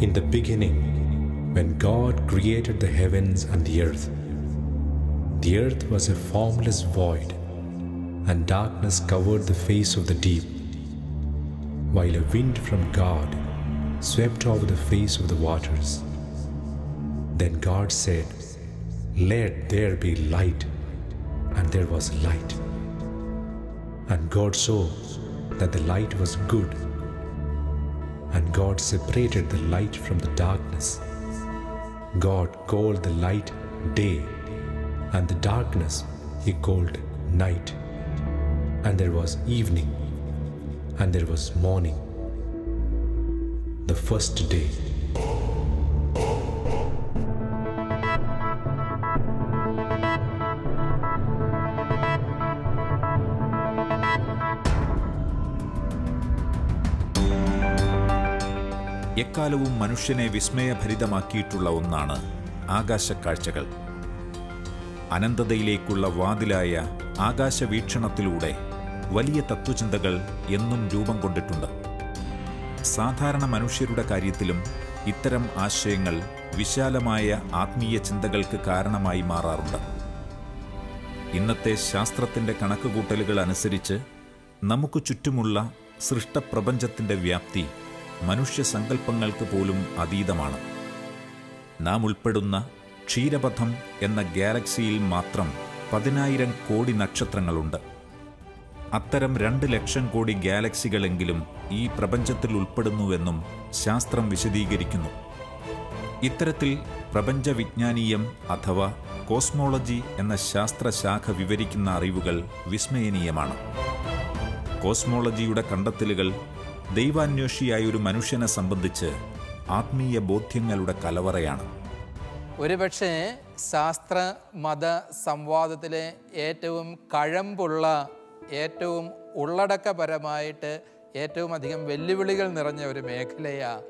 In the beginning, when God created the heavens and the earth, the earth was a formless void, and darkness covered the face of the deep, while a wind from God swept over the face of the waters. Then God said, Let there be light, and there was light. And God saw that the light was good. And God separated the light from the darkness. God called the light day, and the darkness he called night. And there was evening, and there was morning, the first day. എക്കാലവും മനുഷ്യനെ വിസ്മയഭരിതമാക്കിയിട്ടുള്ള ഒന്നാണ് ആകാശക്കാഴ്ചകൾ. അനന്തതയിലേക്കുള്ള വാതിലായ ആകാശവീക്ഷണത്തിലൂടെ വലിയ തത്വചിന്തകൾ എന്നും രൂപം കൊണ്ടിട്ടുണ്ട്. സാധാരണ മനുഷ്യരുടെ കാര്യത്തിലും ഇത്തരം ആശയങ്ങൾ വിശാലമായ ആത്മീയ ചിന്തകൾക്ക് കാരണമായി മാറാറുണ്ട്. ഇന്നത്തെ ശാസ്ത്രത്തിന്റെ കണക്കുകൂട്ടലുകൾ അനുസരിച്ച് നമുക്ക് ചുറ്റുമുള്ള സൃഷ്ടപ്രപഞ്ചത്തിന്റെ വ്യാപ്തി മനുഷ്യസങ്കല്പങ്ങൾക്ക് പോലും അതീതമാണ്. നാം ഉൾപ്പെടുന്ന ക്ഷീരപഥം എന്ന ഗാലക്സിയിൽ മാത്രം പതിനായിരം കോടി നക്ഷത്രങ്ങളുണ്ട്. അത്തരം രണ്ട് ലക്ഷം കോടി ഗാലക്സികളെങ്കിലും ഈ പ്രപഞ്ചത്തിൽ ഉൾപ്പെടുന്നുവെന്നും ശാസ്ത്രം വിശദീകരിക്കുന്നു. ഇത്തരത്തിൽ പ്രപഞ്ചവിജ്ഞാനീയം അഥവാ കോസ്മോളജി എന്ന ശാസ്ത്രശാഖ വിവരിക്കുന്ന അറിവുകൾ വിസ്മയനീയമാണ്. കോസ്മോളജിയുടെ കണ്ടെത്തലുകൾ ദൈവാന്വേഷിയായ ഒരു മനുഷ്യനെ സംബന്ധിച്ച് ആത്മീയ ബോധ്യങ്ങളുടെ കലവറയാണ്. ഒരുപക്ഷെ ശാസ്ത്ര മത സംവാദത്തിലെ ഏറ്റവും കഴമ്പുള്ള ഏറ്റവും ഉള്ളടക്കപരമായിട്ട് ഏറ്റവും അധികം വെല്ലുവിളികൾ നിറഞ്ഞ ഒരു മേഖലയാണ്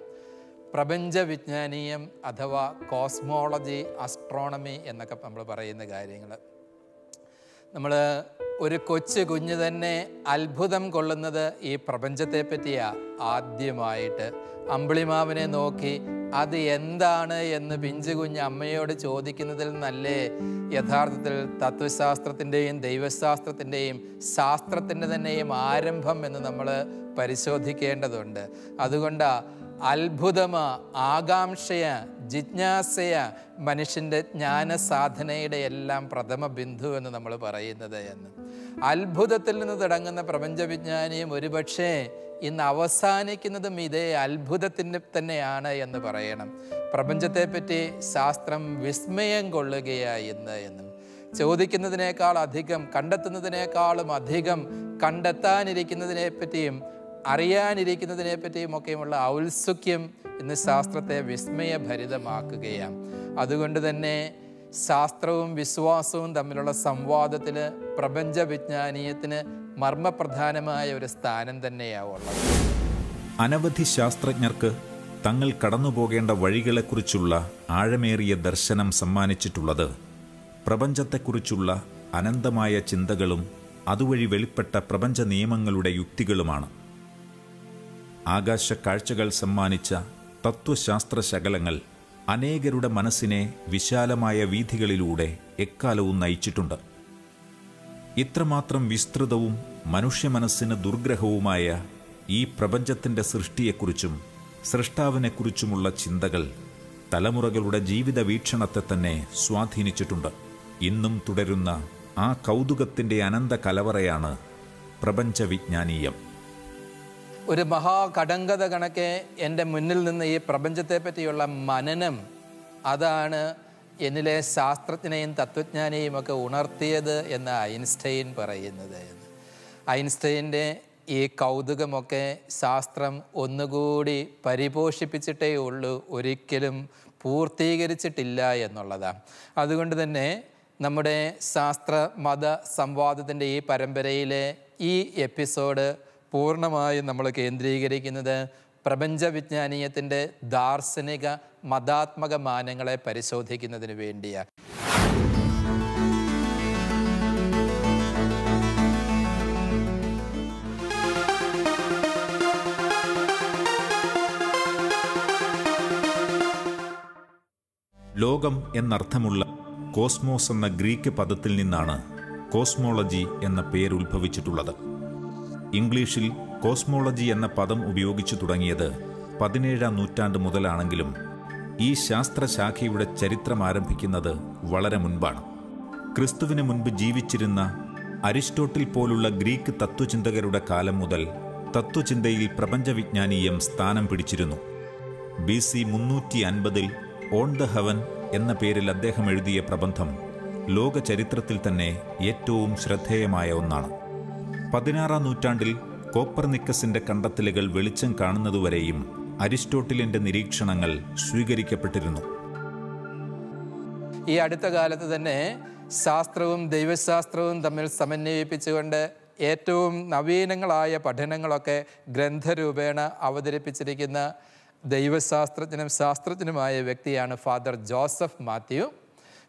പ്രപഞ്ചവിജ്ഞാനീയം അഥവാ കോസ്മോളജി അസ്ട്രോണമി എന്നൊക്കെ നമ്മൾ പറയുന്ന കാര്യങ്ങൾ. നമ്മൾ ഒരു കൊച്ചു കുഞ്ഞ് തന്നെ അത്ഭുതം കൊള്ളുന്നത് ഈ പ്രപഞ്ചത്തെ പറ്റിയാ ആദ്യമായിട്ട്. അമ്പിളിമാവിനെ നോക്കി അത് എന്താണ്? എന്ന് പിഞ്ചു കുഞ്ഞ് അമ്മയോട് ചോദിക്കുന്നതിൽ നല്ലേ? യഥാർത്ഥത്തിൽ തത്വശാസ്ത്രത്തിന്റെയും ദൈവശാസ്ത്രത്തിന്റെയും ശാസ്ത്രത്തിന്റെ തന്നെയും ആരംഭം എന്ന് നമ്മൾ പരിശോധിക്കേണ്ടതുണ്ട്. അതുകൊണ്ടാണ് അത്ഭുതമ ആകാംക്ഷയ ജിജ്ഞാസയ മനുഷ്യന്റെ ജ്ഞാനസാധനയുടെ എല്ലാം പ്രഥമ ബിന്ദു എന്ന് നമ്മൾ പറയുന്നത് എന്ന്. അത്ഭുതത്തിൽ നിന്ന് തുടങ്ങുന്ന പ്രപഞ്ചവിജ്ഞാനിയും ഒരുപക്ഷേ ഇന്ന് അവസാനിക്കുന്നതും ഇതേ അത്ഭുതത്തിന്റെ തന്നെയാണ് എന്ന് പറയണം. പ്രപഞ്ചത്തെപ്പറ്റി ശാസ്ത്രം വിസ്മയം കൊള്ളുകയായി ഇന്ന് എന്നും. ചോദിക്കുന്നതിനേക്കാൾ അധികം കണ്ടെത്തുന്നതിനേക്കാളും അധികം കണ്ടെത്താനിരിക്കുന്നതിനെ പറ്റിയും അറിയാനിരിക്കുന്നതിനെ പറ്റിയും ഒക്കെയുമുള്ള ഔത്സുക്യം ഇന്ന് ശാസ്ത്രത്തെ വിസ്മയഭരിതമാക്കുകയാണ്. അതുകൊണ്ട് തന്നെ ശാസ്ത്രവും വിശ്വാസവും തമ്മിലുള്ള സംവാദത്തിൽ പ്രപഞ്ചവിജ്ഞാനീയത്തിന് മർമ്മപ്രധാനമായ ഒരു സ്ഥാനം തന്നെയാവുള്ളത് അനവധി ശാസ്ത്രജ്ഞർക്ക് തങ്ങൾ കടന്നുപോകേണ്ട വഴികളെക്കുറിച്ചുള്ള ആഴമേറിയ ദർശനം സമ്മാനിച്ചിട്ടുള്ളത് പ്രപഞ്ചത്തെക്കുറിച്ചുള്ള അനന്തമായ ചിന്തകളും അതുവഴി വെളിപ്പെട്ട പ്രപഞ്ച നിയമങ്ങളുടെ യുക്തികളുമാണ്. ആകാശ കാഴ്ചകൾ സമ്മാനിച്ച തത്വശാസ്ത്ര ശകലങ്ങൾ അനേകരുടെ മനസ്സിനെ വിശാലമായ വീഥികളിലൂടെ എക്കാലവും നയിച്ചിട്ടുണ്ട്. ഇത്രമാത്രം വിസ്തൃതവും മനുഷ്യ മനസ്സിന് ദുർഗ്രഹവുമായ ഈ പ്രപഞ്ചത്തിന്റെ സൃഷ്ടിയെക്കുറിച്ചും സൃഷ്ടാവിനെക്കുറിച്ചുമുള്ള ചിന്തകൾ തലമുറകളുടെ ജീവിത വീക്ഷണത്തെ തന്നെ സ്വാധീനിച്ചിട്ടുണ്ട്. ഇന്നും തുടരുന്ന ആ കൗതുകത്തിന്റെ അനന്ത കലവറയാണ് പ്രപഞ്ചവിജ്ഞാനീയം. ഒരു മഹാകടങ്കഥ കണക്കെ എന്റെ മുന്നിൽ നിന്ന് ഈ പ്രപഞ്ചത്തെ പറ്റിയുള്ള മനനം അതാണ് എന്നിലെ ശാസ്ത്രജ്ഞനെയും തത്വജ്ഞാനെയും ഒക്കെ ഉണർത്തിയത് എന്ന് ഐൻസ്റ്റൈൻ പറയുന്നത്. ഐൻസ്റ്റൈന്റെ ഈ കൗതുകമൊക്കെ ശാസ്ത്രം ഒന്നുകൂടി പരിപോഷിപ്പിച്ചിട്ടേ ഉള്ളൂ ഒരിക്കലും പൂർത്തീകരിച്ചിട്ടില്ല എന്നുള്ളതാണ് അതുകൊണ്ട് തന്നെ നമ്മുടെ ശാസ്ത്ര മത സംവാദത്തിന്റെ ഈ പരമ്പരയിലെ ഈ എപ്പിസോഡ് പൂർണമായും നമ്മൾ കേന്ദ്രീകരിക്കുന്നത് പ്രപഞ്ചവിജ്ഞാനീയത്തിന്റെ ദാർശനിക മതാത്മക മാനങ്ങളെ പരിശോധിക്കുന്നതിന് വേണ്ടിയാണ്. ലോകം എന്നർത്ഥമുള്ള കോസ്മോസ് എന്ന ഗ്രീക്ക് പദത്തിൽ നിന്നാണ് കോസ്മോളജി എന്ന പേര് ഉത്ഭവിച്ചിട്ടുള്ളത് ഇംഗ്ലീഷിൽ കോസ്മോളജി എന്ന പദം ഉപയോഗിച്ചു തുടങ്ങിയത് പതിനേഴാം നൂറ്റാണ്ട് മുതലാണെങ്കിലും ഈ ശാസ്ത്രശാഖയുടെ ചരിത്രം ആരംഭിക്കുന്നത് വളരെ മുൻപാണ്. ക്രിസ്തുവിന് മുൻപ് ജീവിച്ചിരുന്ന അരിസ്റ്റോട്ടിൽ പോലുള്ള ഗ്രീക്ക് തത്വചിന്തകരുടെ കാലം മുതൽ തത്വചിന്തയിൽ പ്രപഞ്ചവിജ്ഞാനീയം സ്ഥാനം പിടിച്ചിരുന്നു. ബി സി മുന്നൂറ്റി അൻപതിൽ ഓൺ ദ ഹവൻ എന്ന പേരിൽ അദ്ദേഹം എഴുതിയ പ്രബന്ധം ലോകചരിത്രത്തിൽ തന്നെ ഏറ്റവും ശ്രദ്ധേയമായ ഒന്നാണ്. പതിനാറാം നൂറ്റാണ്ടിൽ കോപ്പർനിക്കസിന്റെ കണ്ടെത്തലുകൾ വെളിച്ചം കാണുന്നതുവരെയും അരിസ്റ്റോട്ടിലിന്റെ നിരീക്ഷണങ്ങൾ സ്വീകരിക്കപ്പെട്ടിരുന്നു. ഈ അടുത്ത കാലത്ത് തന്നെ ശാസ്ത്രവും ദൈവശാസ്ത്രവും തമ്മിൽ സമന്വയിപ്പിച്ചുകൊണ്ട് ഏറ്റവും നവീനങ്ങളായ പഠനങ്ങളൊക്കെ ഗ്രന്ഥരൂപേണ അവതരിപ്പിച്ചിരിക്കുന്ന ദൈവശാസ്ത്രജ്ഞനും ശാസ്ത്രജ്ഞനുമായ വ്യക്തിയാണ് ഫാദർ ജോസഫ് മാത്യു.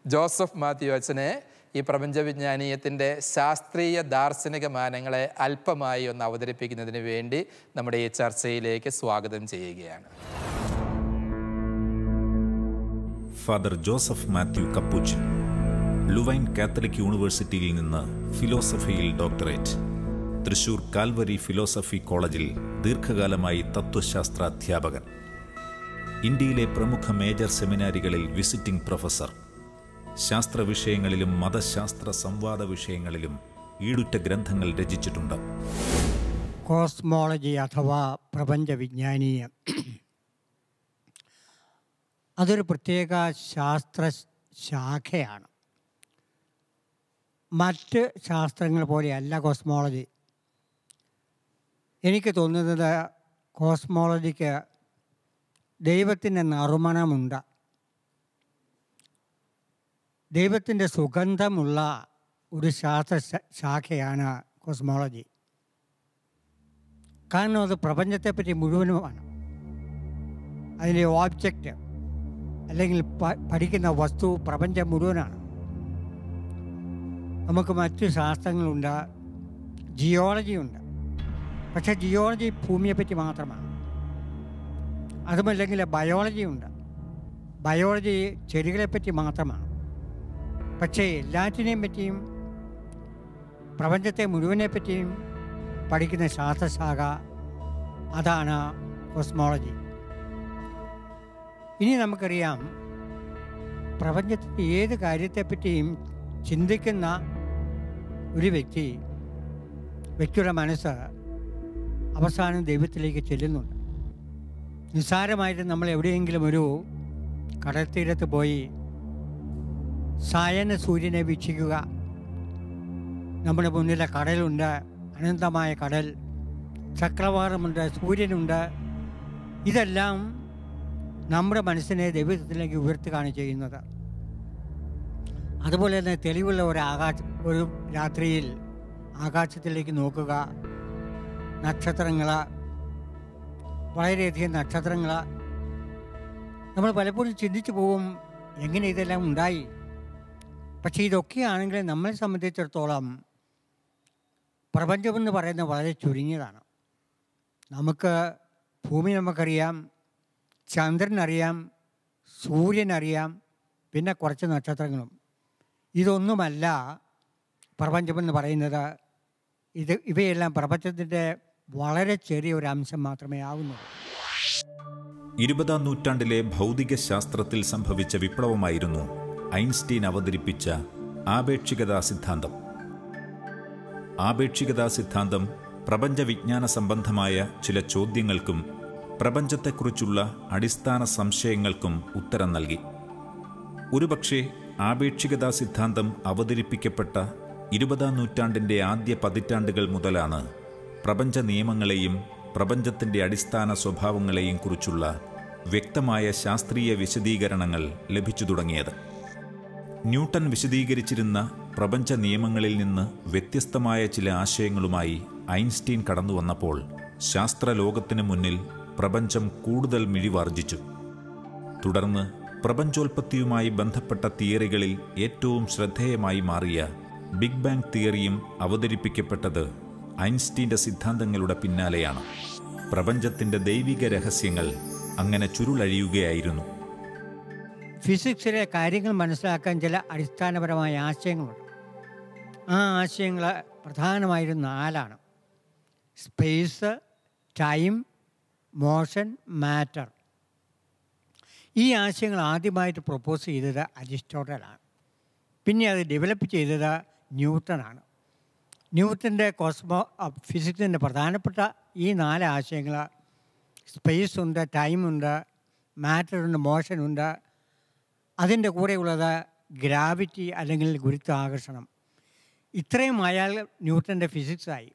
ജോസഫ് മാത്യു അച്ഛനെ ഈ പ്രപഞ്ചവിജ്ഞാനീയത്തിന്റെ ശാസ്ത്രീയ ദാർശനിക മാനങ്ങളെ അല്പമായി ഒന്ന് അവതരിപ്പിക്കുന്നതിന് വേണ്ടി നമ്മുടെ ഈ ചർച്ചയിലേക്ക് സ്വാഗതം ചെയ്യുകയാണ്. Father Joseph Mathew Capuchin Louvain Catholic യൂണിവേഴ്സിറ്റിയിൽ നിന്ന് ഫിലോസഫിയിൽ ഡോക്ടറേറ്റ്. തൃശൂർ കാൽവരി ഫിലോസഫി കോളേജിൽ ദീർഘകാലമായി തത്വശാസ്ത്ര അധ്യാപകൻ ഇന്ത്യയിലെ പ്രമുഖ മേജർ സെമിനാരികളിൽ വിസിറ്റിംഗ് പ്രൊഫസർ. ശാസ്ത്ര വിഷയങ്ങളിലും മതശാസ്ത്ര സംവാദ വിഷയങ്ങളിലും ഈടുറ്റ ഗ്രന്ഥങ്ങൾ രചിച്ചിട്ടുണ്ട്. കോസ്മോളജി അഥവാ പ്രപഞ്ചവിജ്ഞാനീയം. അതൊരു പ്രത്യേക ശാസ്ത്ര ശാഖയാണ്. മറ്റ് ശാസ്ത്രങ്ങൾ പോലെയല്ല കോസ്മോളജി. എനിക്ക് തോന്നുന്നത് കോസ്മോളജിക്ക് ദൈവത്തിന്റെ നറുമണമുണ്ട്. ദൈവത്തിന്റെ സുഗന്ധമുള്ള ഒരു ശാസ്ത്ര ശാഖയാണ് കോസ്മോളജി. കാരണം അത് പ്രപഞ്ചത്തെപ്പറ്റി മുഴുവനുമാണ്. അതിന്റെ ഓബ്ജക്റ്റ് അല്ലെങ്കിൽ പഠിക്കുന്ന വസ്തു പ്രപഞ്ചം മുഴുവനാണ്. നമുക്ക് മറ്റു ശാസ്ത്രങ്ങളുണ്ട് ജിയോളജി ഉണ്ട്. പക്ഷേ ജിയോളജി ഭൂമിയെപ്പറ്റി മാത്രമാണ്. അതുമല്ലെങ്കിൽ ബയോളജി ഉണ്ട്. ബയോളജി ചെടികളെപ്പറ്റി മാത്രമാണ്. പക്ഷേ എല്ലാറ്റിനെയും പറ്റിയും പ്രപഞ്ചത്തെ മുഴുവനെ പറ്റിയും പഠിക്കുന്ന ശാസ്ത്രശാഖ അതാണ് കോസ്മോളജി. ഇനി നമുക്കറിയാം പ്രപഞ്ചത്തിന്റെ ഏത് കാര്യത്തെപ്പറ്റിയും ചിന്തിക്കുന്ന ഒരു വ്യക്തി വ്യക്തിയുടെ മനസ്സ് അവസാനം ദൈവത്തിലേക്ക് ചെല്ലുന്നുണ്ട്. നിസ്സാരമായിട്ട് നമ്മൾ എവിടെയെങ്കിലും ഒരു കടൽത്തീരത്ത് പോയി സായന സൂര്യനെ വീക്ഷിക്കുക. നമ്മുടെ മുന്നിലെ കടലുണ്ട് അനന്തമായ കടൽ ചക്രവാളമുണ്ട് സൂര്യനുണ്ട്. ഇതെല്ലാം നമ്മുടെ മനസ്സിനെ ദൈവത്തിലേക്ക് ഉയർത്തുകയാണ് ചെയ്യുന്നത്. അതുപോലെ തന്നെ തെളിവുള്ള ഒരു ആകാശ ഒരു രാത്രിയിൽ ആകാശത്തിലേക്ക് നോക്കുക. നക്ഷത്രങ്ങൾ വളരെയധികം നക്ഷത്രങ്ങൾ നമ്മൾ പലപ്പോഴും ചിന്തിച്ചു പോകും എങ്ങനെ ഇതെല്ലാം ഉണ്ടായി? പക്ഷേ ഇതൊക്കെയാണെങ്കിൽ നമ്മളെ സംബന്ധിച്ചിടത്തോളം പ്രപഞ്ചമെന്ന് പറയുന്നത് വളരെ ചുരുങ്ങിയതാണ്. നമുക്ക് ഭൂമി നമുക്കറിയാം ചന്ദ്രനറിയാം സൂര്യനറിയാം പിന്നെ കുറച്ച് നക്ഷത്രങ്ങളും. ഇതൊന്നുമല്ല പ്രപഞ്ചമെന്ന് പറയുന്നത്. ഇത് ഇവയെല്ലാം പ്രപഞ്ചത്തിന്റെ വളരെ ചെറിയ ഒരു അംശം മാത്രമേ ആകുന്നുള്ളൂ ഇരുപതാം നൂറ്റാണ്ടിലെ ഭൗതിക ശാസ്ത്രത്തിൽ സംഭവിച്ച വിപ്ലവമായിരുന്നു ഐൻസ്റ്റീൻ അവതരിപ്പിച്ച ആപേക്ഷികതാ സിദ്ധാന്തം. ആപേക്ഷികതാ സിദ്ധാന്തം പ്രപഞ്ചവിജ്ഞാന സംബന്ധമായ ചില ചോദ്യങ്ങൾക്കും പ്രപഞ്ചത്തെക്കുറിച്ചുള്ള അടിസ്ഥാന സംശയങ്ങൾക്കും ഉത്തരം നൽകി. ഒരുപക്ഷെ ആപേക്ഷികതാ സിദ്ധാന്തം അവതരിപ്പിക്കപ്പെട്ട ഇരുപതാം നൂറ്റാണ്ടിന്റെ ആദ്യ പതിറ്റാണ്ടുകൾ മുതലാണ് പ്രപഞ്ച നിയമങ്ങളെയും പ്രപഞ്ചത്തിന്റെ അടിസ്ഥാന സ്വഭാവങ്ങളെയും കുറിച്ചുള്ള വ്യക്തമായ ശാസ്ത്രീയ വിശദീകരണങ്ങൾ ലഭിച്ചു തുടങ്ങിയത്. ന്യൂട്ടൺ വിശദീകരിച്ചിരുന്ന പ്രപഞ്ച നിയമങ്ങളിൽ നിന്ന് വ്യത്യസ്തമായ ചില ആശയങ്ങളുമായി ഐൻസ്റ്റീൻ കടന്നു വന്നപ്പോൾ ശാസ്ത്രലോകത്തിന് മുന്നിൽ പ്രപഞ്ചം കൂടുതൽ മിഴിവാർജിച്ചു. തുടർന്ന് പ്രപഞ്ചോൽപത്തിയുമായി ബന്ധപ്പെട്ട തിയറികളിൽ ഏറ്റവും ശ്രദ്ധേയമായി മാറിയ ബിഗ് ബാങ് തിയറിയും അവതരിപ്പിക്കപ്പെട്ടത് ഐൻസ്റ്റീന്റെ സിദ്ധാന്തങ്ങളുടെ പിന്നാലെയാണ്. പ്രപഞ്ചത്തിന്റെ ദൈവിക രഹസ്യങ്ങൾ അങ്ങനെ ചുരുളഴിയുകയായിരുന്നു. ഫിസിക്സിലെ കാര്യങ്ങൾ മനസ്സിലാക്കാൻ ചില അടിസ്ഥാനപരമായ ആശയങ്ങളുണ്ട്. ആ ആശയങ്ങൾ പ്രധാനമായും നാലാണ്. Space time motion matter. ഈ ആശയങ്ങൾ ആദ്യമായിട്ട് പ്രൊപ്പോസ് ചെയ്തത് അരിസ്റ്റോട്ടലാണ്. പിന്നെ അത് ഡെവലപ്പ് ചെയ്തത് ന്യൂട്ടനാണ്. ന്യൂട്ടന്റെ കോസ്മോ ഫിസിക്സിന്റെ പ്രധാനപ്പെട്ട ഈ നാല് ആശയങ്ങൾ സ്പേസ് ഉണ്ട് ടൈമുണ്ട് മാറ്ററുണ്ട് മോഷനുണ്ട് അതിന്റെ കൂടെയുള്ളത് ഗ്രാവിറ്റി അല്ലെങ്കിൽ ഗുരുത്വാകർഷണം. ഇത്രയും ആയാൽ ന്യൂട്ടന്റെ ഫിസിക്സായി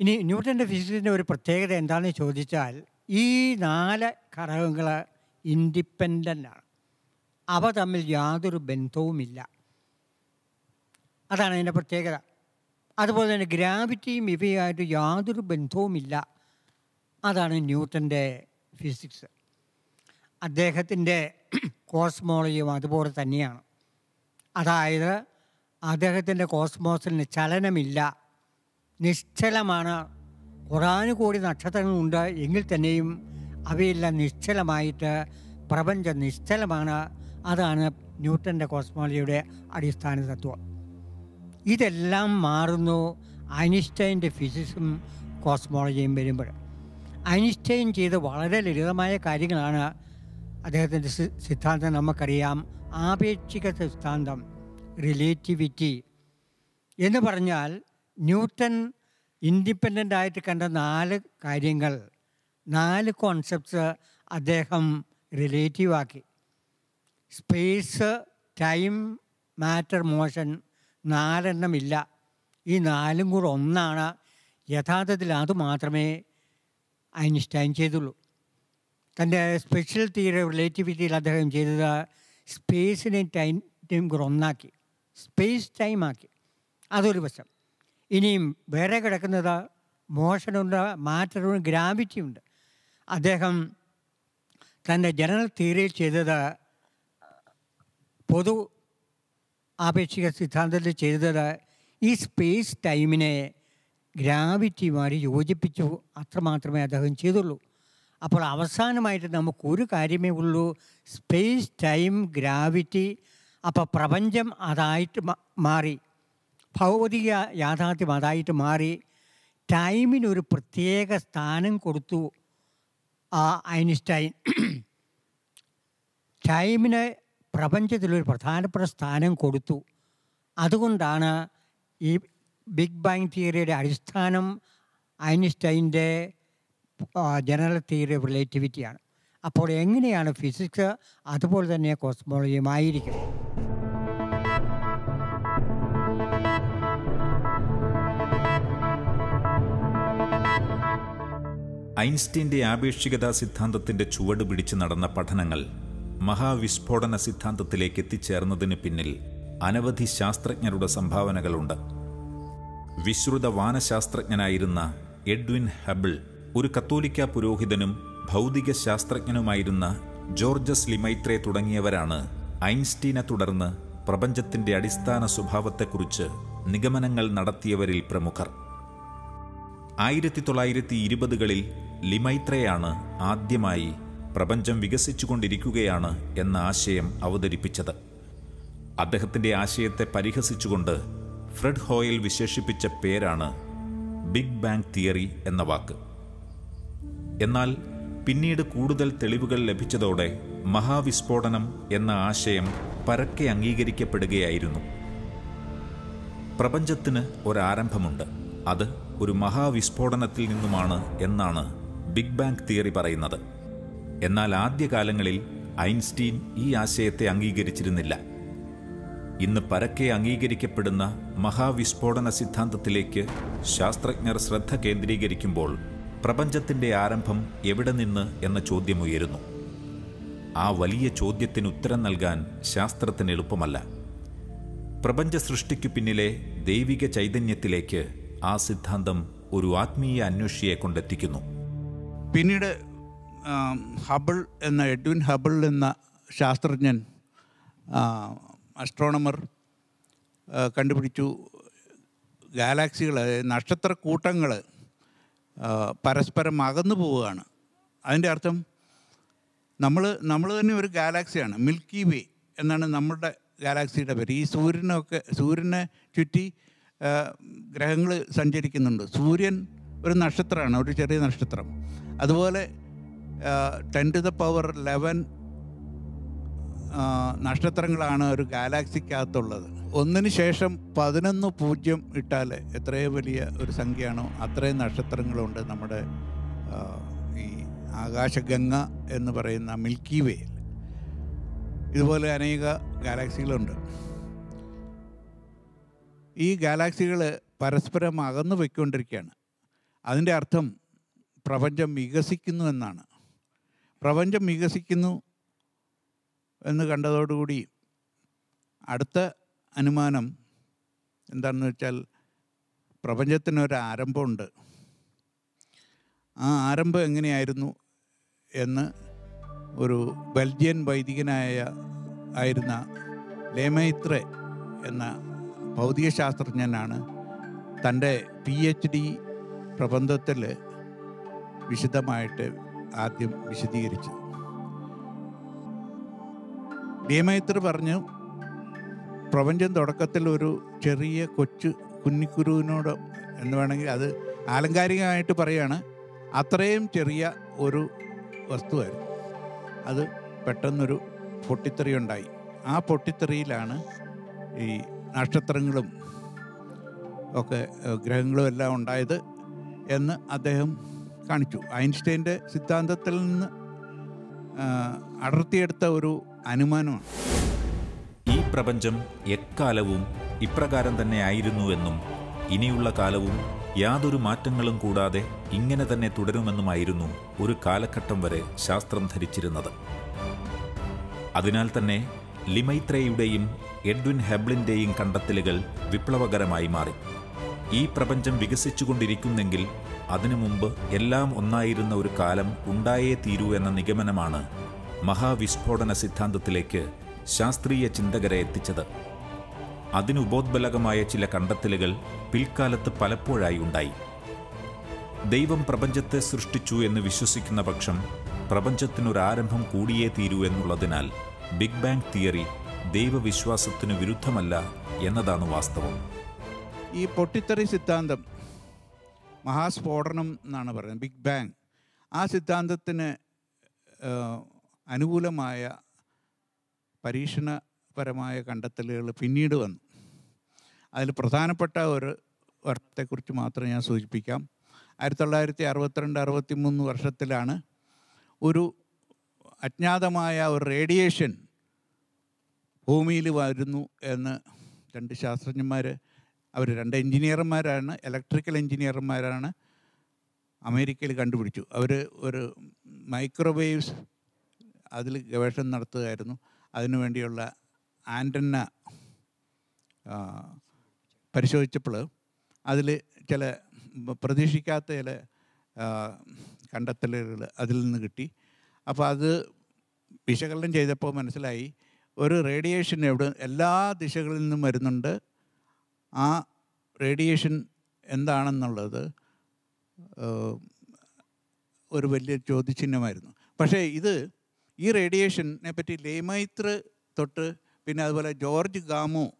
ഇനി ന്യൂട്ടന്റെ ഫിസിക്സിന്റെ ഒരു പ്രത്യേകത എന്താണെന്ന് ചോദിച്ചാൽ ഈ നാല് ഘടകങ്ങൾ ഇൻഡിപെൻഡന്റ് ആണ്. അവ തമ്മിൽ യാതൊരു ബന്ധവുമില്ല. അതാണ് അതിന്റെ പ്രത്യേകത. അതുപോലെ തന്നെ ഗ്രാവിറ്റിയും ഇവയായിട്ട് യാതൊരു ബന്ധവുമില്ല. അതാണ് ന്യൂട്ടന്റെ ഫിസിക്സ് അദ്ദേഹത്തിന്റെ കോസ്മോളജിയും അതുപോലെ തന്നെയാണ്. അതായത് അദ്ദേഹത്തിന്റെ കോസ്മോസിന് ചലനമില്ല. നിശ്ചലമാണ്. കോടാനുകോടി നക്ഷത്രങ്ങളുണ്ട് എങ്കിൽ തന്നെയും അവയെല്ലാം നിശ്ചലമായിട്ട് പ്രപഞ്ചം നിശ്ചലമാണ്. അതാണ് ന്യൂട്ടന്റെ കോസ്മോളജിയുടെ അടിസ്ഥാന തത്വം. ഇതെല്ലാം മാറുന്നു ഐൻസ്റ്റൈന്റെ ഫിസിക്സും കോസ്മോളജിയും വരുമ്പോൾ. ഐൻസ്റ്റൈൻ ചെയ്ത വളരെ ലളിതമായ കാര്യങ്ങളാണ് അദ്ദേഹത്തിന്റെ സിദ്ധാന്തം നമുക്കറിയാം. ആപേക്ഷിക സിദ്ധാന്തം റിലേറ്റിവിറ്റി എന്ന് പറഞ്ഞാൽ ന്യൂട്ടൺ ഇൻഡിപെൻഡന്റ് ആയിട്ട് കണ്ട നാല് കാര്യങ്ങൾ നാല് കോൺസെപ്റ്റ്സ് അദ്ദേഹം റിലേറ്റീവാക്കി സ്പേസ് ടൈം മാറ്റർ മോഷൻ നാലെണ്ണം ഇല്ല. ഈ നാലും കൂടെ ഒന്നാണ്. യഥാർത്ഥത്തിൽ അത് മാത്രമേ ഐൻസ്റ്റൈൻ ചെയ്തുള്ളൂ. തന്റെ സ്പെഷ്യൽ തിയറി റിലേറ്റിവിറ്റിയിൽ അദ്ദേഹം ചെയ്തത് സ്പേസിനെയും ടൈം കൂടെ ഒന്നാക്കി. സ്പേസ് ടൈം ആക്കി. അതൊരു വശം. ഇനിയും വേറെ കിടക്കുന്നത് മോഷനുണ്ട് മാറ്ററുണ്ട് ഗ്രാവിറ്റി ഉണ്ട്. അദ്ദേഹം തന്റെ ജനറൽ തിയറിയിൽ ചെയ്തത് പൊതു ആപേക്ഷിക സിദ്ധാന്തത്തിൽ ചെയ്തത് ഈ സ്പേസ് ടൈമിനെ ഗ്രാവിറ്റിയുമായി യോജിപ്പിച്ചു. അത്രമാത്രമേ അദ്ദേഹം ചെയ്തുള്ളൂ. അപ്പോൾ അവസാനമായിട്ട് നമുക്കൊരു കാര്യമേ ഉള്ളൂ. സ്പേസ് ടൈം ഗ്രാവിറ്റി അപ്പോൾ പ്രപഞ്ചം അതായിട്ട് മാറി. ഭൗതിക യാഥാർത്ഥ്യം അതായിട്ട് മാറി. ടൈമിനൊരു പ്രത്യേക സ്ഥാനം കൊടുത്തു ആ ഐൻസ്റ്റൈൻ. ടൈമിന് പ്രപഞ്ചത്തിലൊരു പ്രധാനപ്പെട്ട സ്ഥാനം കൊടുത്തു. അതുകൊണ്ടാണ് ഈ ബിഗ് ബാങ് തിയറിയുടെ അടിസ്ഥാനം ഐൻസ്റ്റൈന്റെ ജനറൽ തിയറി ഓഫ് റിലേറ്റിവിറ്റിയാണ് അപ്പോൾ എങ്ങനെയാണ് ഫിസിക്സ് അതുപോലെ തന്നെ കോസ്മോളജിയും ആയിരിക്കും ഐൻസ്റ്റീന്റെ ആപേക്ഷികതാ സിദ്ധാന്തത്തിന്റെ ചുവട് പിടിച്ച് നടന്ന പഠനങ്ങൾ മഹാവിസ്ഫോടന സിദ്ധാന്തത്തിലേക്ക് എത്തിച്ചേർന്നതിന് പിന്നിൽ അനവധി ശാസ്ത്രജ്ഞരുടെ സംഭാവനകളുണ്ട്. വിശ്രുത വാനശാസ്ത്രജ്ഞനായിരുന്ന എഡ്വിൻ ഹബിൾ ഒരു കത്തോലിക്ക പുരോഹിതനും ഭൗതിക ശാസ്ത്രജ്ഞനുമായിരുന്ന ജോർജസ് ലിമൈത്രെ തുടങ്ങിയവരാണ് ഐൻസ്റ്റീനെ തുടർന്ന് പ്രപഞ്ചത്തിന്റെ അടിസ്ഥാന സ്വഭാവത്തെക്കുറിച്ച് നിഗമനങ്ങൾ നടത്തിയവരിൽ പ്രമുഖർ. ആയിരത്തി തൊള്ളായിരത്തി ഇരുപതുകളിൽ ലിമൈത്രയാണ് ആദ്യമായി പ്രപഞ്ചം വികസിച്ചുകൊണ്ടിരിക്കുകയാണ് എന്ന ആശയം അവതരിപ്പിച്ചത്. അദ്ദേഹത്തിന്റെ ആശയത്തെ പരിഹസിച്ചുകൊണ്ട് ഫ്രെഡ് ഹോയൽ വിശേഷിപ്പിച്ച പേരാണ് ബിഗ് ബാങ് തിയറി എന്ന വാക്ക്. എന്നാൽ പിന്നീട് കൂടുതൽ തെളിവുകൾ ലഭിച്ചതോടെ മഹാവിസ്ഫോടനം എന്ന ആശയം പരക്കെ അംഗീകരിക്കപ്പെടുകയായിരുന്നു. പ്രപഞ്ചത്തിന് ഒരാരംഭമുണ്ട്. അത് ഒരു മഹാവിസ്ഫോടനത്തിൽ നിന്നുമാണ് എന്നാണ് ബിഗ് ബാങ് തിയറി പറയുന്നത്. എന്നാൽ ആദ്യകാലങ്ങളിൽ ഐൻസ്റ്റീൻ ഈ ആശയത്തെ അംഗീകരിച്ചിരുന്നില്ല. ഇന്ന് പരക്കെ അംഗീകരിക്കപ്പെടുന്ന മഹാവിസ്ഫോടന സിദ്ധാന്തത്തിലേക്ക് ശാസ്ത്രജ്ഞർ ശ്രദ്ധ കേന്ദ്രീകരിക്കുമ്പോൾ പ്രപഞ്ചത്തിന്റെ ആരംഭം എവിടെ നിന്ന് എന്ന ചോദ്യമുയരുന്നു. ആ വലിയ ചോദ്യത്തിന് ഉത്തരം നൽകാൻ ശാസ്ത്രത്തിന് എളുപ്പമല്ല. പ്രപഞ്ച സൃഷ്ടിക്കു പിന്നിലെ ദൈവിക ചൈതന്യത്തിലേക്ക് ആ സിദ്ധാന്തം ഒരു ആത്മീയ അന്വേഷിയെ കൊണ്ടെത്തിക്കുന്നു. പിന്നീട് ഹബിൾ എന്ന എഡ്വിൻ ഹബിൾ എന്ന ശാസ്ത്രജ്ഞൻ അസ്ട്രോണമർ കണ്ടുപിടിച്ചു. ഗാലാക്സികൾ നക്ഷത്രക്കൂട്ടങ്ങൾ പരസ്പരം അകന്നു പോവുകയാണ്. അതിന്റെ അർത്ഥം നമ്മൾ നമ്മൾ തന്നെ ഒരു ഗാലാക്സിയാണ്. മിൽക്കി വേ എന്നാണ് നമ്മുടെ ഗാലാക്സിയുടെ പേര്. ഈ സൂര്യനൊക്കെ സൂര്യനെ ചുറ്റി ഗ്രഹങ്ങൾ സഞ്ചരിക്കുന്നുണ്ട്. സൂര്യൻ ഒരു നക്ഷത്രമാണ് ഒരു ചെറിയ നക്ഷത്രം. അതുപോലെ ten to the power eleven നക്ഷത്രങ്ങളാണ് ഒരു ഗാലാക്സിക്കകത്തുള്ളത്. ഒന്നിന് ശേഷം പതിനൊന്ന് പൂജ്യം ഇട്ടാൽ എത്രയോ വലിയ ഒരു സംഖ്യയാണോ? അത്രയും നക്ഷത്രങ്ങളുണ്ട് നമ്മുടെ ഈ ആകാശഗംഗ എന്ന് പറയുന്ന മിൽക്കി വേയിൽ ഇതുപോലെ അനേക ഗാലാക്സികളുണ്ട്. ഈ ഗാലാക്സികൾ പരസ്പരം അകന്നു പോയിക്കൊണ്ടിരിക്കുകയാണ്. അതിന്റെ അർത്ഥം പ്രപഞ്ചം വികസിക്കുന്നു എന്നാണ്. പ്രപഞ്ചം വികസിക്കുന്നു എന്ന് കണ്ടതോടുകൂടി അടുത്ത അനുമാനം എന്താണെന്ന് വെച്ചാൽ പ്രപഞ്ചത്തിനൊരു ആരംഭമുണ്ട്. ആ ആരംഭം എങ്ങനെയായിരുന്നു എന്ന് ഒരു ബെൽജിയൻ വൈദികനായ ആയിരുന്ന ലേമൈത്രെ എന്ന ഭൗതികശാസ്ത്രജ്ഞനാണ് തന്റെ പി എച്ച് ഡി പ്രബന്ധത്തിൽ വിശദമായിട്ട് ആദ്യം വിശദീകരിച്ചത്. ലേമൈത്ര പറഞ്ഞു പ്രപഞ്ചം തുടക്കത്തിൽ ഒരു ചെറിയ കൊച്ചു കുഞ്ഞിക്കുരുവിനോട് എന്ന് വേണമെങ്കിൽ അത് ആലങ്കാരികമായിട്ട് പറയാണ് അത്രയും ചെറിയ ഒരു വസ്തുവായിരുന്നു. അത് പെട്ടെന്നൊരു പൊട്ടിത്തെറി ഉണ്ടായി. ആ പൊട്ടിത്തെറിയിലാണ് ഈ നക്ഷത്രങ്ങളും ഒക്കെ ഗ്രഹങ്ങളും എല്ലാം ഉണ്ടായത് എന്ന് അദ്ദേഹം കാണിച്ചു. ഐൻസ്റ്റൈന്റെ സിദ്ധാന്തത്തിൽ നിന്ന് അടർത്തിയെടുത്ത ഒരു അനുമാനമാണ്. പ്രപഞ്ചം എക്കാലവും ഇപ്രകാരം തന്നെ ആയിരുന്നുവെന്നും ഇനിയുള്ള കാലവും യാതൊരു മാറ്റങ്ങളും കൂടാതെ ഇങ്ങനെ തന്നെ തുടരുമെന്നുമായിരുന്നു ഒരു കാലഘട്ടം വരെ ശാസ്ത്രം ധരിച്ചിരുന്നത്. അതിനാൽ തന്നെ ലിമൈത്രയുടെയും എഡ്വിൻ ഹെബ്ലിന്റെയും കണ്ടെത്തലുകൾ വിപ്ലവകരമായി മാറി. ഈ പ്രപഞ്ചം വികസിച്ചുകൊണ്ടിരിക്കുന്നെങ്കിൽ അതിനു മുമ്പ് എല്ലാം ഒന്നായിരുന്ന ഒരു കാലം ഉണ്ടായേ തീരൂ എന്ന നിഗമനമാണ് മഹാവിസ്ഫോടന സിദ്ധാന്തത്തിലേക്ക് ശാസ്ത്രീയ ചിന്തകരെ എത്തിച്ചത്. അതിനുപോദ്ബലകമായ ചില കണ്ടെത്തലുകൾ പിൽക്കാലത്ത് പലപ്പോഴായി ഉണ്ടായി. ദൈവം പ്രപഞ്ചത്തെ സൃഷ്ടിച്ചു എന്ന് വിശ്വസിക്കുന്ന പക്ഷം പ്രപഞ്ചത്തിനൊരാരംഭം കൂടിയേ തീരൂ എന്നുള്ളതിനാൽ ബിഗ് ബാങ് തിയറി ദൈവവിശ്വാസത്തിന് വിരുദ്ധമല്ല എന്നതാണ് വാസ്തവം. ഈ പൊട്ടിത്തെറി സിദ്ധാന്തം മഹാസ്ഫോടനം എന്നാണ് പറയുന്നത് ബിഗ് ബാങ്. ആ സിദ്ധാന്തത്തിന് അനുകൂലമായ പരീക്ഷണപരമായ കണ്ടെത്തലുകൾ പിന്നീട് വന്നു. അതിൽ പ്രധാനപ്പെട്ട ഒരു വർഷത്തെക്കുറിച്ച് മാത്രം ഞാൻ സൂചിപ്പിക്കാം. ആയിരത്തി തൊള്ളായിരത്തി അറുപത്തിരണ്ട് അറുപത്തി മൂന്ന് വർഷത്തിലാണ് ഒരു അജ്ഞാതമായ ഒരു റേഡിയേഷൻ ഭൂമിയിൽ വരുന്നു എന്ന് രണ്ട് ശാസ്ത്രജ്ഞന്മാർ അവർ രണ്ട് എഞ്ചിനീയർമാരാണ് ഇലക്ട്രിക്കൽ എഞ്ചിനീയർമാരാണ് അമേരിക്കയിൽ കണ്ടുപിടിച്ചു. അവർ ഒരു മൈക്രോവേവ്സ് അതിൽ ഗവേഷണം നടത്തുകയായിരുന്നു. അതിനുവേണ്ടിയുള്ള ആന്റന്ന പരിശോധിച്ചപ്പോൾ അതിൽ ചില പ്രതീക്ഷിക്കാത്ത ചില കണ്ടെത്തലുകൾ അതിൽ നിന്ന് കിട്ടി. അപ്പോൾ അത് വിശകലനം ചെയ്തപ്പോൾ മനസ്സിലായി ഒരു റേഡിയേഷൻ എവിടെ എല്ലാ ദിശകളിൽ നിന്നും വരുന്നുണ്ട്. ആ റേഡിയേഷൻ എന്താണെന്നുള്ളത് ഒരു വലിയ ചോദ്യചിഹ്നമായിരുന്നു. പക്ഷേ ഇത് ഈ റേഡിയേഷനെ പറ്റി ലേമൈത്ര തൊട്ട് പിന്നെ അതുപോലെ ജോർജ് ഗാമോ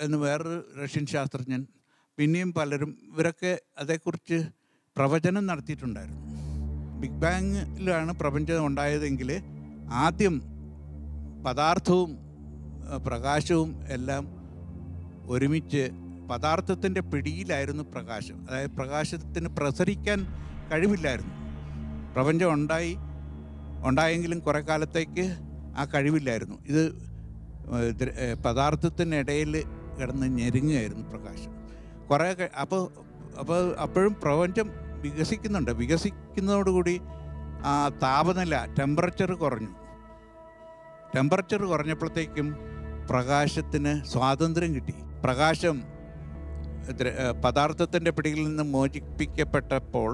എന്ന് വേറൊരു റഷ്യൻ ശാസ്ത്രജ്ഞൻ പിന്നെയും പലരും ഇവരൊക്കെ അതേക്കുറിച്ച് പ്രവചനം നടത്തിയിട്ടുണ്ടായിരുന്നു. ബിഗ് ബാങ്ങിലാണ് പ്രപഞ്ചം ഉണ്ടായതെങ്കിൽ ആദ്യം പദാർത്ഥവും പ്രകാശവും എല്ലാം ഒരുമിച്ച് പദാർത്ഥത്തിന്റെ പിടിയിലായിരുന്നു പ്രകാശം. അതായത് പ്രകാശത്തിന് പ്രസരിക്കാൻ കഴിവില്ലായിരുന്നു. പ്രപഞ്ചം ഉണ്ടായി ഉണ്ടായെങ്കിലും കുറേ കാലത്തേക്ക് ആ കഴിവില്ലായിരുന്നു. ഇത് പദാർത്ഥത്തിനിടയിൽ കിടന്ന് ഞെരുങ്ങുകയായിരുന്നു പ്രകാശം. കുറേ അപ്പോൾ അപ്പോൾ അപ്പോഴും പ്രപഞ്ചം വികസിക്കുന്നുണ്ട്. വികസിക്കുന്നതോടുകൂടി ആ താപനില ടെമ്പറേച്ചർ കുറഞ്ഞു. ടെമ്പറേച്ചർ കുറഞ്ഞപ്പോഴത്തേക്കും പ്രകാശത്തിന് സ്വാതന്ത്ര്യം കിട്ടി. പ്രകാശം പദാർത്ഥത്തിന്റെ പിടിയിൽ നിന്ന് മോചിപ്പിക്കപ്പെട്ടപ്പോൾ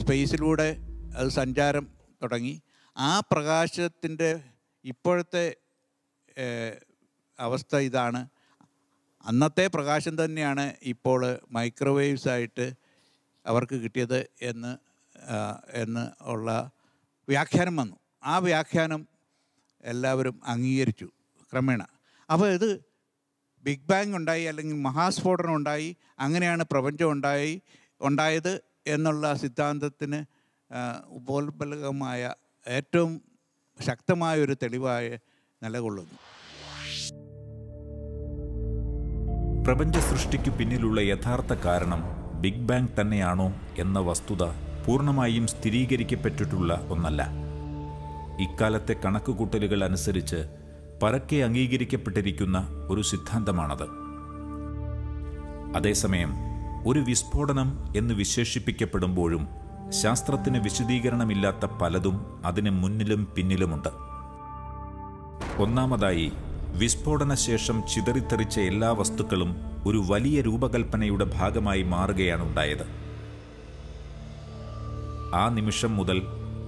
സ്പേസിലൂടെ അത് സഞ്ചാരം തുടങ്ങി. ആ പ്രകാശത്തിന്റെ ഇപ്പോഴത്തെ അവസ്ഥ ഇതാണ്. അന്നത്തെ പ്രകാശം തന്നെയാണ് ഇപ്പോൾ മൈക്രോവേവ്സ് ആയിട്ട് അവർക്ക് കിട്ടിയത് എന്ന് എന്ന് ഉള്ള വ്യാഖ്യാനം വന്നു. ആ വ്യാഖ്യാനം എല്ലാവരും അംഗീകരിച്ചു ക്രമേണ. അപ്പോൾ ഇത് ബിഗ് ബാങ് ഉണ്ടായി അല്ലെങ്കിൽ മഹാസ്ഫോടനം ഉണ്ടായി അങ്ങനെയാണ് പ്രപഞ്ചം ഉണ്ടായി ഉണ്ടായത് എന്നുള്ള സിദ്ധാന്തത്തിന് ഉപോത്ബലകമായ ഏറ്റവും ശക്തമായ ഒരു തെളിവായി നിലകൊള്ളുന്നു. പ്രപഞ്ച സൃഷ്ടിക്കു പിന്നിലുള്ള യഥാർത്ഥ കാരണം ബിഗ് ബാങ് തന്നെയാണോ എന്ന വസ്തുത പൂർണമായും സ്ഥിരീകരിക്കപ്പെട്ടിട്ടുള്ള ഒന്നല്ല. ഇക്കാലത്തെ കണക്കുകൂട്ടലുകൾ അനുസരിച്ച് പരക്കെ അംഗീകരിക്കപ്പെട്ടിരിക്കുന്ന ഒരു സിദ്ധാന്തമാണത്. അതേസമയം ഒരു വിസ്ഫോടനം എന്ന് വിശേഷിപ്പിക്കപ്പെടുമ്പോഴും ശാസ്ത്രത്തിന് വിശദീകരണമില്ലാത്ത പലതും അതിന് മുന്നിലും പിന്നിലുമുണ്ട്. ഒന്നാമതായി വിസ്ഫോടന ശേഷം ചിതറിത്തെറിച്ച എല്ലാ വസ്തുക്കളും ഒരു വലിയ രൂപകൽപ്പനയുടെ ഭാഗമായി മാറുകയാണ് ഉണ്ടായത് ആ നിമിഷം മുതൽ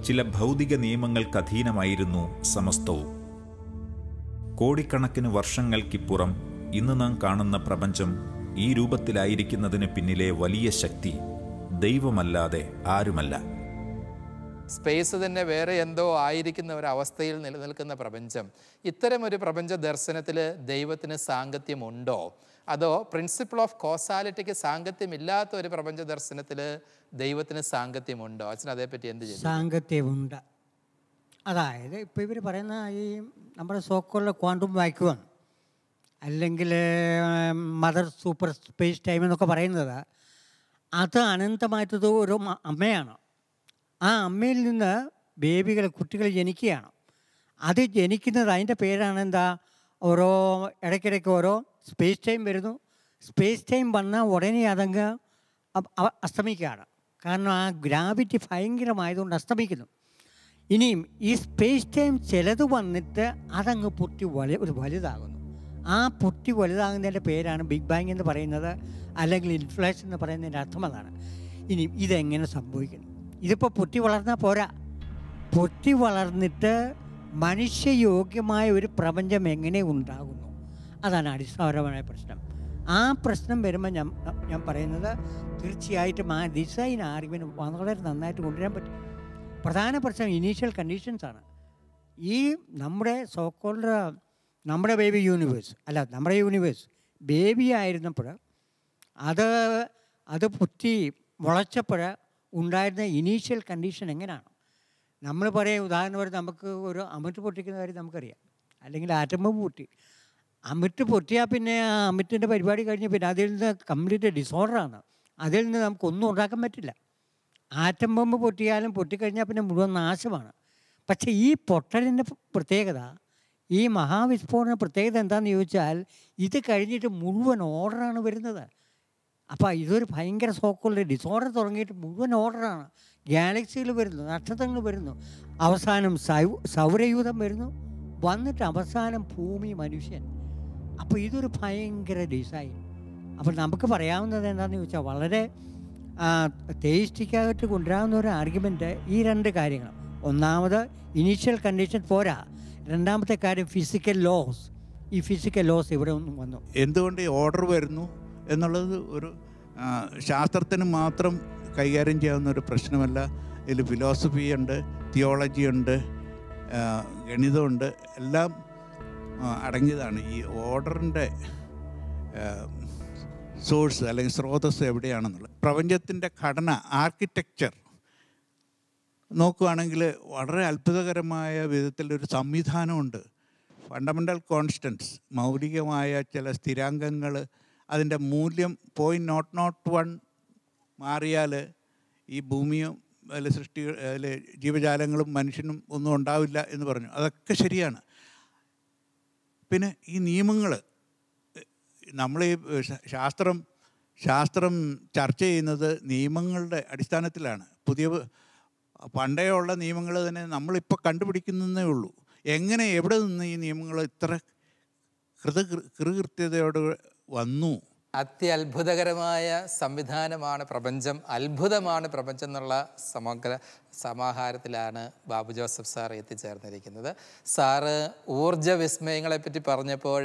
ചില ഭൗതിക നിയമങ്ങൾക്ക് അധീനമായിരുന്നു സമസ്തവും. കോടിക്കണക്കിന് വർഷങ്ങൾക്കിപ്പുറം ഇന്ന് നാം കാണുന്ന പ്രപഞ്ചം ഈ രൂപത്തിലായിരിക്കുന്നതിന് പിന്നിലെ വലിയ ശക്തി. ദൈവമല്ലാതെ ആരുമല്ല. സ്പേസ് തന്നെ വേറെ എന്തോ ആയിരിക്കുന്ന ഒരു അവസ്ഥയിൽ നിലനിൽക്കുന്ന പ്രപഞ്ചം. ഇത്തരം ഒരു പ്രപഞ്ച ദർശനത്തിൽ ദൈവത്തിന് സാങ്കത്യമുണ്ടോ? അതോ പ്രിൻസിപ്പിൾ ഓഫ് കോസാലിറ്റിക്ക് സാങ്കത്യമില്ലാത്ത ഒരു പ്രപഞ്ച ദർശനത്തിൽ ദൈവത്തിന് സാങ്കത്യമുണ്ടോ? അച്ഛൻ അതേപ്പറ്റി എന്ത് ചെയ്യും സാങ്കത്യമുണ്ട്. അതായത് ഇപ്പോൾ ഇവർ പറയുന്ന ഈ നമ്മുടെ സോക്കോളിലെ ക്വാണ്ടം വാക്യൂം അല്ലെങ്കിൽ മദർ സൂപ്പർ സ്പേസ് ടൈം എന്നൊക്കെ പറയുന്നത് അത് അനന്തമായിട്ടത് ഒരു അമ്മയാണ്. ആ അമ്മയിൽ നിന്ന് ബേബികൾ കുട്ടികൾ ജനിക്കുകയാണ്. അത് ജനിക്കുന്നത് അതിന്റെ പേരാണ് എന്താ? ഓരോ ഇടയ്ക്കിടയ്ക്ക് ഓരോ സ്പേസ് ടൈം വരുന്നു. സ്പേസ് ടൈം വന്നാൽ ഉടനെ അതങ്ങ് അസ്തമിക്കുകയാണ്. കാരണം ആ ഗ്രാവിറ്റി ഭയങ്കരമായതുകൊണ്ട് അസ്തമിക്കുന്നു. ഇനിയും ഈ സ്പേസ് ടൈം ചിലത് വന്നിട്ട് അതങ്ങ് പൊട്ടി വലു ഒരു വലുതാകുന്നു. ആ പൊട്ടി വലുതാകുന്നതിന്റെ പേരാണ് ബിഗ് ബാങ് എന്ന് പറയുന്നത്. അല്ലെങ്കിൽ ഇൻഫ്ലേഷൻ എന്ന് പറയുന്നതിന്റെ അർത്ഥം അതാണ്. ഇനി ഇതെങ്ങനെ സംഭവിക്കണം? ഇതിപ്പോൾ പൊട്ടി വളർന്നാൽ പോരാ. പൊട്ടി വളർന്നിട്ട് മനുഷ്യയോഗ്യമായ ഒരു പ്രപഞ്ചം എങ്ങനെ ഉണ്ടാകുന്നു? അതാണ് അടിസ്ഥാനപരമായ പ്രശ്നം. ആ പ്രശ്നം വരുമ്പോൾ ഞാൻ ഞാൻ പറയുന്നത് തീർച്ചയായിട്ടും ആ ഡിസൈൻ ആർഗ്യുമെന്റ് വളരെ നന്നായിട്ട് കൊണ്ടുവരാൻ പറ്റും. പ്രധാന പ്രശ്നം ഇനീഷ്യൽ കണ്ടീഷൻസാണ് ഈ നമ്മുടെ സോക്കോൾഡ് നമ്മുടെ ബേബി യൂണിവേഴ്സ് അല്ല നമ്മുടെ യൂണിവേഴ്സ് ബേബി ആയിരുന്നപ്പോൾ അത് അത് പൊത്തി മുളച്ചപ്പോൾ ഉണ്ടായിരുന്ന ഇനീഷ്യൽ കണ്ടീഷൻ എങ്ങനെയാണ്? നമ്മൾ പറയും നമുക്ക് ഒരു അമിട്ട് പൊട്ടിക്കുന്ന കാര്യം നമുക്കറിയാം. അല്ലെങ്കിൽ ആറ്റം ബോംബ് പൊട്ടി. അമിട്ട് പൊട്ടിയാൽ പിന്നെ ആ അമിറ്റിന്റെ പരിപാടി കഴിഞ്ഞ് പിന്നെ അതിൽ നിന്ന് കംപ്ലീറ്റ് ഡിസോർഡറാണ് അതിൽ നിന്ന് നമുക്കൊന്നും ഉണ്ടാക്കാൻ പറ്റില്ല. ആറ്റം ബോംബ് പൊട്ടിയാലും പൊട്ടിക്കഴിഞ്ഞാൽ പിന്നെ മുഴുവൻ നാശമാണ്. പക്ഷേ ഈ പൊട്ടലിന്റെ പ്രത്യേകത ഈ മഹാവിസ്ഫോടന പ്രത്യേകത എന്താണെന്ന് ചോദിച്ചാൽ ഇത് കഴിഞ്ഞിട്ട് മുഴുവൻ ഓർഡറാണ് വരുന്നത്. അപ്പോൾ ഇതൊരു ഭയങ്കര സോക്കുള്ള ഡിസോർഡർ തുടങ്ങിയിട്ട് മുഴുവൻ ഓർഡറാണ് ഗാലക്സികൾ വരുന്നു നക്ഷത്രങ്ങൾ വരുന്നു. അവസാനം സൗരയൂഥം വരുന്നു. വന്നിട്ട് അവസാനം ഭൂമി മനുഷ്യൻ. അപ്പോൾ ഇതൊരു ഭയങ്കര ഡിസൈൻ അപ്പോൾ നമുക്ക് പറയാവുന്നത് എന്താണെന്ന് ചോദിച്ചാൽ വളരെ തേയിസ്റ്റിക്കായിട്ട് കൊണ്ടുവരാവുന്ന ഒരു ആർഗ്യുമെന്റ് ഈ രണ്ട് കാര്യങ്ങൾ. ഒന്നാമത് ഇനീഷ്യൽ കണ്ടീഷൻ പോരാ. രണ്ടാമത്തെ കാര്യം ഫിസിക്കൽ ലോസ് ഈ ഫിസിക്കൽ ലോസ് ഇവിടെ ഒന്നും വന്നു. എന്തുകൊണ്ട് ഈ ഓർഡർ വരുന്നു? എന്നുള്ളത് ഒരു ശാസ്ത്രത്തിന് മാത്രം കൈകാര്യം ചെയ്യാവുന്ന ഒരു പ്രശ്നമല്ല. ഇതിൽ ഫിലോസഫി ഉണ്ട് തിയോളജി ഉണ്ട് ഗണിതമുണ്ട്. എല്ലാം അടങ്ങിയതാണ്. ഈ ഓർഡറിന്റെ സോഴ്സ് അല്ലെങ്കിൽ സ്രോതസ് എവിടെയാണെന്നുള്ളത്. പ്രപഞ്ചത്തിന്റെ ഘടന ആർക്കിടെക്ചർ നോക്കുകയാണെങ്കിൽ വളരെ അത്ഭുതകരമായ വിധത്തിലൊരു സംവിധാനമുണ്ട്. ഫണ്ടമെന്റൽ കോൺസ്റ്റൻസ് മൗലികമായ ചില സ്ഥിരാംഗങ്ങൾ അതിന്റെ മൂല്യം പോയിന്റ് നോട്ട് നോട്ട് വൺ മാറിയാൽ ഈ ഭൂമിയും അതിൽ സൃഷ്ടി അതിൽ ജീവജാലങ്ങളും മനുഷ്യനും ഒന്നും ഉണ്ടാവില്ല എന്ന് പറഞ്ഞു. അതൊക്കെ ശരിയാണ്. പിന്നെ ഈ നിയമങ്ങൾ നമ്മൾ ഈ ശാസ്ത്രം ശാസ്ത്രം ചർച്ച ചെയ്യുന്നത് നിയമങ്ങളുടെ അടിസ്ഥാനത്തിലാണ്. പുതിയ പണ്ടേ ഉള്ള നിയമങ്ങൾ തന്നെ നമ്മളിപ്പോൾ കണ്ടുപിടിക്കുന്നതേ ഉള്ളൂ. എങ്ങനെ എവിടെ നിന്ന് ഈ നിയമങ്ങൾ ഇത്ര കൃത കൃകൃത്യതയോട് വന്നു. അത്യത്ഭുതകരമായ സംവിധാനമാണ് പ്രപഞ്ചം. അത്ഭുതമാണ് പ്രപഞ്ചം എന്നുള്ള സമഗ്ര സമാഹാരത്തിലാണ് ബാബു ജോസഫ് സാർ എത്തിച്ചേർന്നിരിക്കുന്നത്. സാറ് ഊർജ വിസ്മയങ്ങളെപ്പറ്റി പറഞ്ഞപ്പോൾ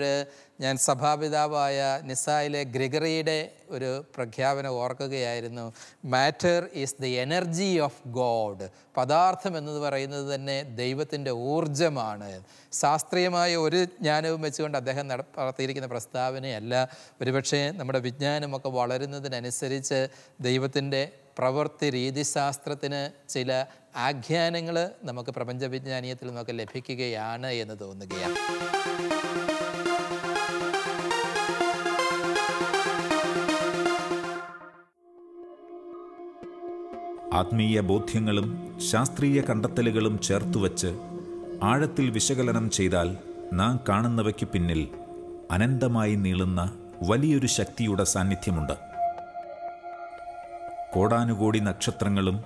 ഞാൻ സഭാപിതാവായ നിസായിലെ ഗ്രിഗറിയുടെ ഒരു പ്രഖ്യാപനം ഓർക്കുകയായിരുന്നു. Matter is the energy of God പദാർത്ഥം എന്നത് പറയുന്നത് തന്നെ ദൈവത്തിന്റെ ഊർജമാണ് ശാസ്ത്രീയമായ ഒരു ജ്ഞാനവും വെച്ചുകൊണ്ട് അദ്ദേഹം നട നടത്തിയിരിക്കുന്ന പ്രസ്താവനയല്ല. ഒരുപക്ഷെ നമ്മുടെ വിജ്ഞാനമൊക്കെ വളരുന്നതിനനുസരിച്ച് ദൈവത്തിന്റെ പ്രവൃത്തി രീതിശാസ്ത്രത്തിന് ചില ആഖ്യാനങ്ങൾ നമുക്ക് പ്രപഞ്ച വിജ്ഞാനീയത്തിൽ നിന്നൊക്കെ ലഭിക്കുകയാണ് എന്ന് തോന്നുകയാണ്. ആത്മീയ ബോധ്യങ്ങളും ശാസ്ത്രീയ കണ്ടെത്തലുകളും ചേർത്തുവച്ച് ആഴത്തിൽ വിശകലനം ചെയ്താൽ നാം കാണുന്നവയ്ക്ക് പിന്നിൽ അനന്തമായി നീളുന്ന വലിയൊരു ശക്തിയുടെ സാന്നിധ്യമുണ്ട്. കോടാനുകോടി നക്ഷത്രങ്ങളും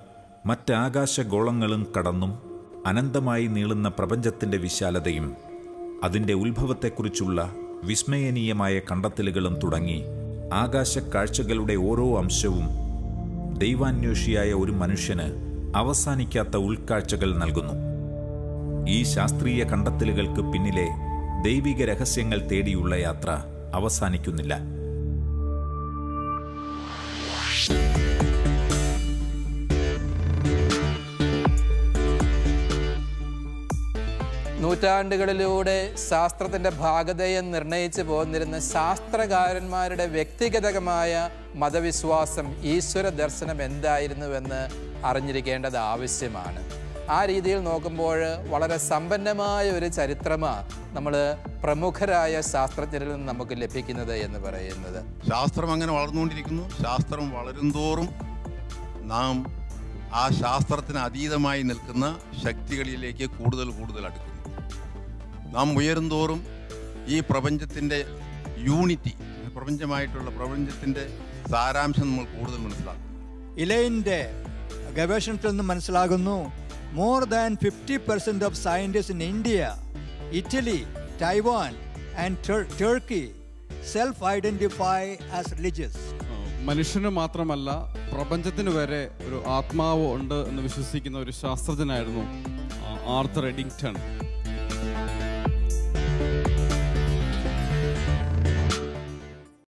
മറ്റാകാശഗോളങ്ങളും കടന്നും അനന്തമായി നീളുന്ന പ്രപഞ്ചത്തിന്റെ വിശാലതയും അതിന്റെ ഉത്ഭവത്തെക്കുറിച്ചുള്ള വിസ്മയനീയമായ കണ്ടെത്തലുകളും തുടങ്ങി ആകാശക്കാഴ്ചകളുടെ ഓരോ അംശവും ദൈവാന്വേഷിയായ ഒരു മനുഷ്യന് അവസാനിക്കാത്ത ഉൾക്കാഴ്ചകൾ നൽകുന്നു. ഈ ശാസ്ത്രീയ കണ്ടെത്തലുകൾക്ക് പിന്നിലെ ദൈവിക രഹസ്യങ്ങൾ തേടിയുള്ള യാത്ര അവസാനിക്കുന്നില്ല. നൂറ്റാണ്ടുകളിലൂടെ ശാസ്ത്രത്തിന്റെ ഭാഗതയെ നിർണയിച്ചു പോന്നിരുന്ന ശാസ്ത്രകാരന്മാരുടെ വ്യക്തിഗതമായ മതവിശ്വാസം ഈശ്വര ദർശനം എന്തായിരുന്നുവെന്ന് അറിഞ്ഞിരിക്കേണ്ടത് ആവശ്യമാണ്. ആ രീതിയിൽ നോക്കുമ്പോൾ വളരെ സമ്പന്നമായ ഒരു ചരിത്രമാണ് നമ്മൾ പ്രമുഖരായ ശാസ്ത്രജ്ഞരിൽ നിന്ന് നമുക്ക് ലഭിക്കുന്നത് എന്ന് പറയുന്നത്. ശാസ്ത്രം അങ്ങനെ വളർന്നുകൊണ്ടിരിക്കുന്നു. ശാസ്ത്രം വളരുംതോറും നാം ആ ശാസ്ത്രത്തിന് അതീതമായി നിൽക്കുന്ന ശക്തികളിലേക്ക് കൂടുതൽ കൂടുതൽ അടുക്കുന്നു. നാം ഉയരുന്തോറും ഈ പ്രപഞ്ചത്തിന്റെ യൂണിറ്റി പ്രപഞ്ചമായിട്ടുള്ള പ്രപഞ്ചത്തിന്റെ സാരാംശം നമ്മൾ കൂടുതൽ മനസ്സിലാക്കും. ഇലയിന്റെ ഗവേഷണത്തിൽ നിന്ന് മനസ്സിലാകുന്നു more than fifty percent of scientist in India Italy Taiwan and Turkey self identify as religious മനുഷ്യന് മാത്രമല്ല പ്രപഞ്ചത്തിന് വരെ ഒരു ആത്മാവ് ഉണ്ട് എന്ന് വിശ്വസിക്കുന്ന ഒരു ശാസ്ത്രജ്ഞനായിരുന്നു ആർത്തർ എഡിങ്ടൺ.